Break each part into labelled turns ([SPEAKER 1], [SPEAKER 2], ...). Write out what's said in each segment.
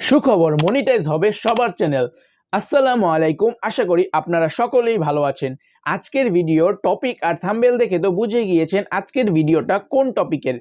[SPEAKER 1] সুখবর মনিটাইজ হবে সবার চ্যানেল আসসালামু আলাইকুম, আশা করি আপনারা সকলেই ভালো আছেন। আজকের ভিডিওর টপিক আর থাম্বেল দেখে তো বুঝে গিয়েছেন আজকের ভিডিওটা কোন টপিকের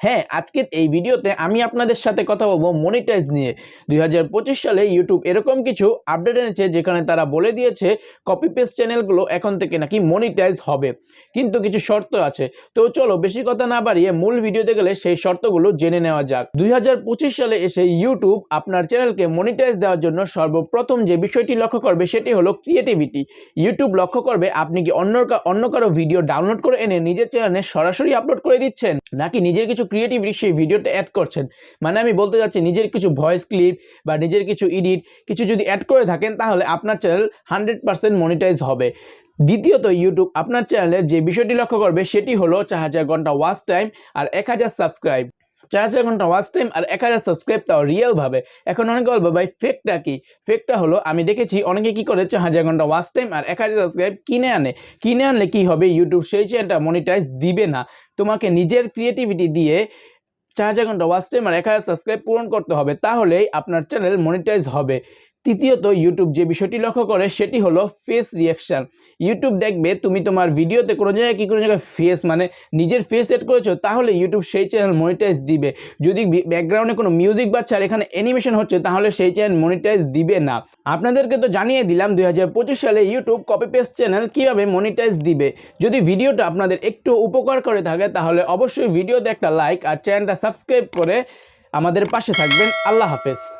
[SPEAKER 1] হ্যাঁ আজকের এই ভিডিওতে আমি আপনাদের সাথে কথা বলব মনিটাইজ নিয়ে। দুই হাজার পঁচিশ সালে ইউটিউব এরকম কিছু আপডেট এনেছে যেখানে তারা বলে দিয়েছে কপি পেস্ট চ্যানেলগুলো এখন থেকে নাকি মনিটাইজ হবে। কিন্তু কিছু শর্ত আছে। তো চলো, বেশি কথা না বাড়িয়ে মূল ভিডিওতে গেলে সেই শর্তগুলো জেনে নেওয়া যাক। দু হাজার পঁচিশ সালে এসে ইউটিউব আপনার চ্যানেলকে মনিটাইজ দেওয়ার জন্য সর্বপ্রথম যে বিষয়টি লক্ষ্য করবে সেটি হলো ক্রিয়েটিভিটি ইউটিউব লক্ষ্য করবে আপনি কি অন্য অন্য কারও ভিডিও ডাউনলোড করে এনে নিজের চ্যানেলে সরাসরি আপলোড করে দিচ্ছেন? নাকি নিজের কিছু ক্রিয়েটিভিটি সেই ভিডিওটা অ্যাড করছেন। মানে আমি বলতে চাচ্ছি নিজের কিছু ভয়েস ক্লিপ বা নিজের কিছু এডিট কিছু যদি অ্যাড করে থাকেন, তাহলে আপনার চ্যানেল হান্ড্রেড পার্সেন্ট মনিটাইজ হবে। দ্বিতীয়ত ইউটিউব আপনার চ্যানেলের যে বিষয়টি লক্ষ্য করবে, সেটি হলো চার হাজার ঘণ্টা ওয়াচ টাইম আর এক হাজার সাবস্ক্রাইব চার চার ঘণ্টা ওয়াচ টাইম আর এক হাজার সাবস্ক্রাইব তাও রিয়েল ভাবে। এখন অনেকে বলবে, ভাই ফেকটা কি? ফেকটা হলো, আমি দেখেছি অনেকে কি করে চার হাজার ঘণ্টা ওয়াচ টাইম আর এক হাজার সাবস্ক্রাইব কিনে আনে। কিনে আনলে কি হবে? ইউটিউব সেই চ্যানেলটা মনিটাইজ দিবে না। তোমাকে নিজের ক্রিয়েটিভিটি দিয়ে চার হাজার ঘণ্টা ওয়াচ টাইম আর এক হাজার সাবস্ক্রাইব পূরণ করতে হবে। তাহলেই আপনার চ্যানেল মনিটাইজ হবে। তৃতীয়ত ইউটিউব যে বিষয়টি লক্ষ্য করে সেটি হলো ফেস রিয়াকশান ইউটিউব দেখবে তুমি তোমার ভিডিওতে কোনো জায়গায় কি কোনো জায়গায় ফেস মানে নিজের ফেস সেট করেছ, তাহলে ইউটিউব সেই চ্যানেল মনিটাইজ দিবে। যদি ব্যাকগ্রাউন্ডে কোনো মিউজিক আর এখানে অ্যানিমেশন হচ্ছে, তাহলে সেই চ্যানেল মনিটাইজ দিবে না। আপনাদেরকে তো জানিয়ে দিলাম দু হাজার পঁচিশ সালে ইউটিউব কপি পেস্ট চ্যানেল কীভাবে মনিটাইজ দিবে। যদি ভিডিওটা আপনাদের একটু উপকার করে থাকে, তাহলে অবশ্যই ভিডিওতে একটা লাইক আর চ্যানেলটা সাবস্ক্রাইব করে আমাদের পাশে থাকবেন। আল্লাহ হাফেজ।